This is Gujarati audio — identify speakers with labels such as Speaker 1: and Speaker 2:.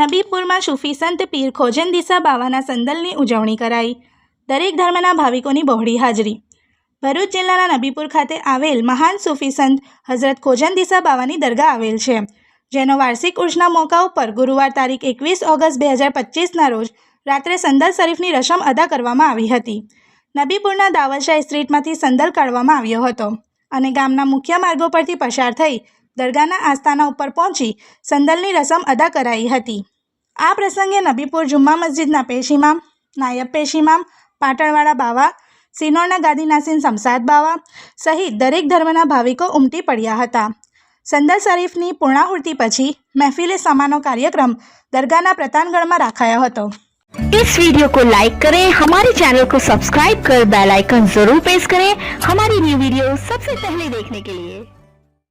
Speaker 1: નબીપુરમાં સૂફી સંત પીર ખોજન દિશા બાવાના સંદલની ઉજવણી કરાઈ. દરેક ધર્મના ભાવિકોની બહોળી હાજરી. ભરૂચ જિલ્લાના નબીપુર ખાતે આવેલ મહાન સૂફી સંત હઝરત ખોજન દિશા બાવાની દરગાહ આવેલ છે. જેનો વાર્ષિક ઉર્ષના મોકા ઉપર ગુરુવાર તારીખ એકવીસ ઓગસ્ટ બે હજાર પચીસના રોજ રાત્રે સંદલ શરીફની રસમ અદા કરવામાં આવી હતી. નબીપુરના દાવલશાહ સ્ટ્રીટમાંથી સંદલ કાઢવામાં આવ્યો હતો અને ગામના મુખ્ય માર્ગો પરથી પસાર થઈ દરગાહના આસ્થાના ઉપર પહોંચી સંદલની રસમ અદા કરાઈ હતી. આ પ્રસંગે નબીપુર જુમ્મા મસ્જિદના પેશિમામ નાયબ પેશિમામ પાટણવાળા બાવા સિનોરના ગાદી નાસીન સમસાદ બાવા સહિત દરેક ધર્મના ભાવિકો ઉમટી પડ્યા હતા સંદલ શરીફની પૂર્ણાહુતિ પછી મહેફિલે સમાનો કાર્યક્રમ દરગાહના પ્રતાનગઢમાં રાખાયો હતો
Speaker 2: इस वीडियो को लाइक करें हमारे चैनल को सब्सक्राइब कर बेल आइकन जरूर प्रेस करें हमारी न्यू वीडियो सबसे पहले देखने के लिए